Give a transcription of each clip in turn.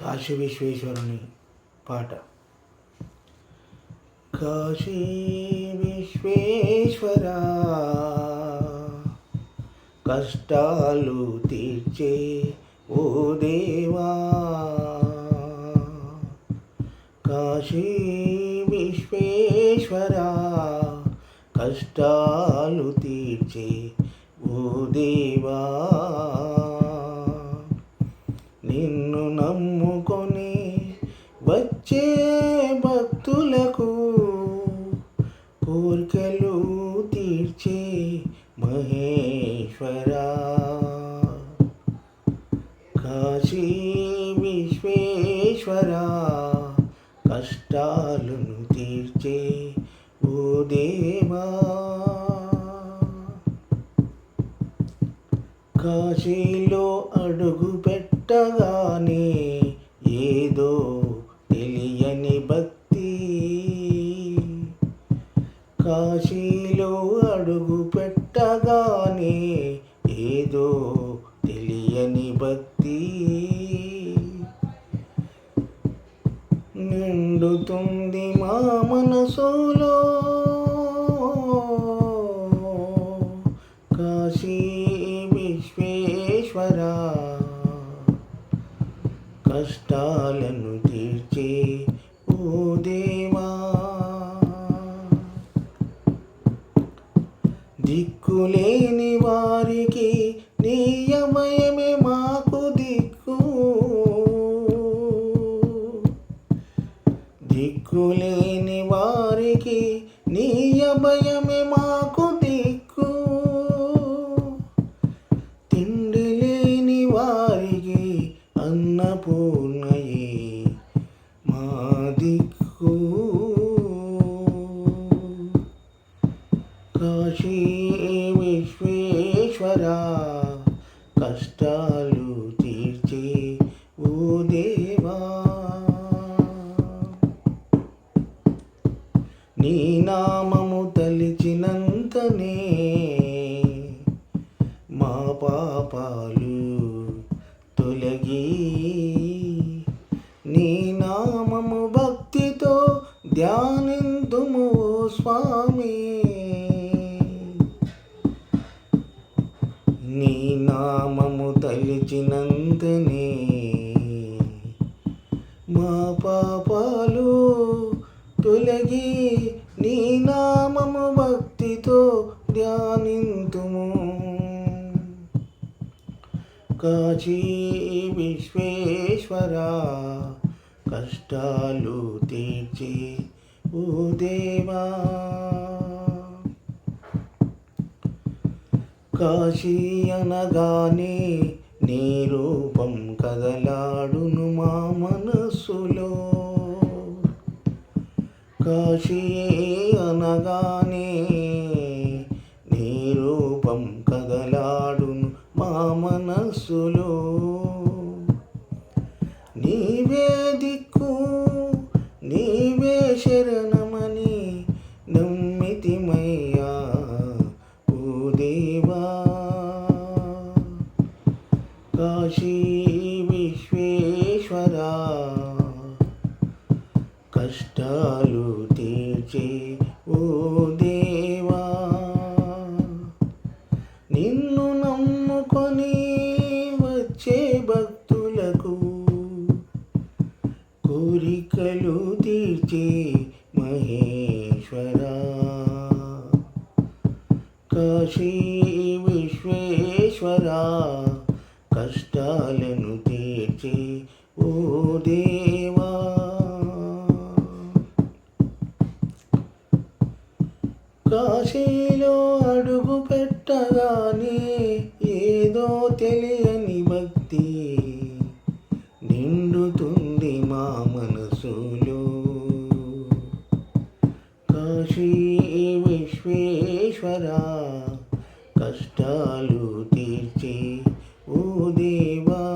కాశీ విశ్వేశ్వరుని పాట. కాశీ విశ్వేశ్వర కష్టాలు తీర్చే ఓ దేవా. కాశీ విశ్వేశ్వర కష్టాలు తీర్చే ఓ దేవా. కోరికలు తీర్చే మహేశ్వరా. కాశీ విశ్వేశ్వరా కష్టాలను తీర్చే ఓ దేవా. కాశీలో అడుగు పెట్టగానే కాశీలో అడుగు పెట్టగానే ఏదో తెలియని భక్తి. నిండుతుంది మా మనసులో కాశీ విశ్వేశ్వర కష్ట వారికి నియమయమే మాకు దిక్కు. తిండి లేని వారికి అన్నపూర్ణయే మా దిక్కు. కాశీ విశ్వేశ్వర కష్ట నీ నామము తలిచినంతనే మా పాపాలు తొలగి నీ నామము భక్తితో ధ్యానిందుము స్వామి. నీ నామము తలిచినంతనే మా పాపాలు తొలగి నీ నామము భక్తితో ధ్యానింతుము. కాశీ విశ్వేశ్వర కష్టాలు తీర్చి ఓ దేవా. కాశీ అనగానే నీ రూపం కదలాడును మా మనస్సులో. కాశీ అనగానే నీ రూపం కదలాడును మా మనస్సులో. నీవే దిక్కు నీవే శరణమని నమ్మితిమయ్యా ఓ దేవా. కాశీ విశ్వేశ్వరా కష్టాలు తీర్చే ఓ దేవా నిన్ను నమ్ముకొని వచ్చే భక్తులకు కోరికలు తీర్చే మహేశ్వరా. కాశీ విశ్వేశ్వరా కష్టాలను తీర్చే ఓ దేవా కాశీలో అడుగు పెట్టగానే ఏదో తెలియని భక్తి నిండుతుంది మా మనసులో. కాశీ విశ్వేశ్వర కష్టాలు తీర్చి ఓ దేవా.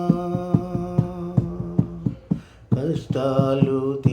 కష్టాలు